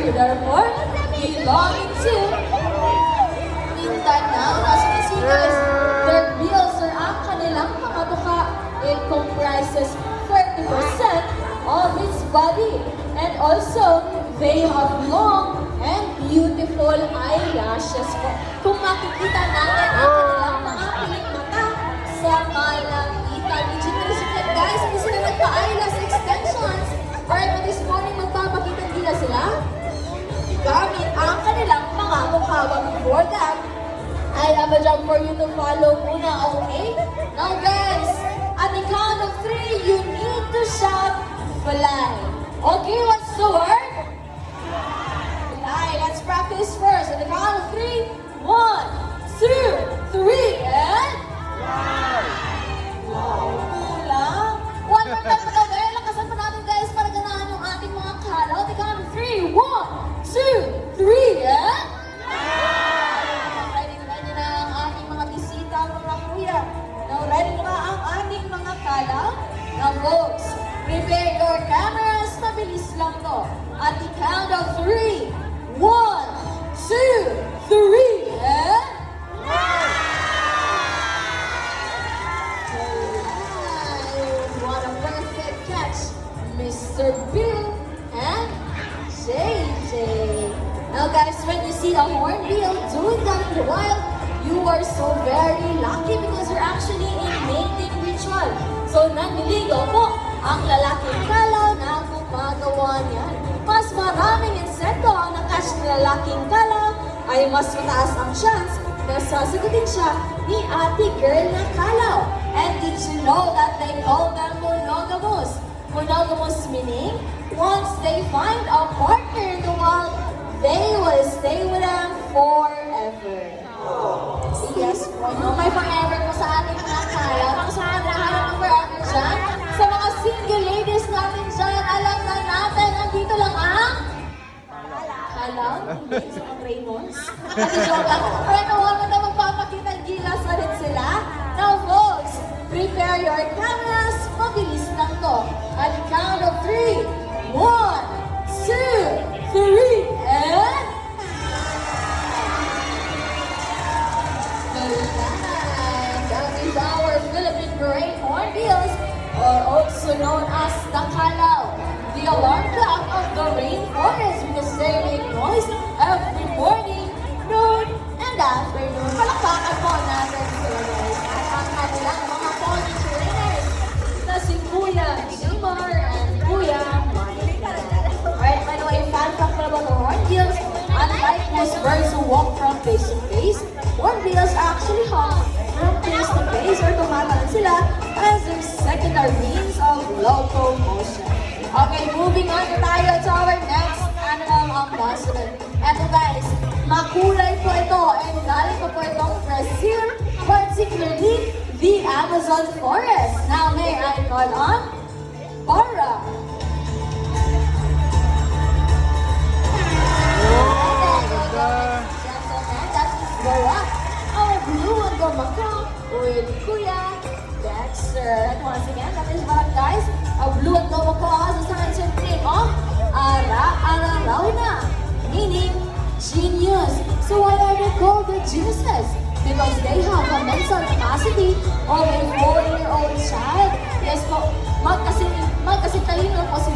Therefore, belonging to Mindanao Nationalitas, their bills or ang kanilang mga mukha, it comprises 40% of its body. And also, they have long and beautiful eyelashes po. Kung makikita natin ang kanilang mga mukha. But before that, I have a job for you to follow muna, okay? Now guys, at the count of three, you need to shout fly. Okay, what's the word? Prepare your cameras. Mabilis lang to. At the count of three. One, two, three, eh? and... Alright, What a perfect catch, Mr. Bill and JJ. Now guys, when you see a hornbill doing that in the wild, you are so very lucky because you're actually in mating ritual. So naniligo po ang lalaking kalaw na gumagawa niyan. Mas maraming insekto ang nakatch ng lalaking kalaw ay mas mataas ang chance na sasagutin siya ni ate girl na kalaw. And did you know that they call them monogamous? Monogamous meaning, once they find a partner in the wild, they will stay with them forever. Yes po, no? May forever Raymonds? At joke lang. Pero nawa mo na magpapakita gilas rin sila. Now, folks, prepare your cameras. Mabilis lang to. At count of three. One, two, three, and... Alright, that is our Philippine Great Hornbills, or also known as the Kalaw, the alarm clock of the most birds who walk from face to face, hornbills actually hop from face to face or tumatalon sila as their secondary means of locomotion. Okay, moving on tayo to our next animal ambassador. Eto guys, makulay po ito and galing po po itong Brazil, particularly the Amazon forest. Now may I call on Bara. With Kuya Dexter. And once again, that is Barack, guys. Our blue and gumaka has a scientific name of Ara Ararauna, meaning genius. So why are they called the geniuses? Because they have a mental capacity of a four-year-old child. Yes po, magkasi, magkasitalino po sila.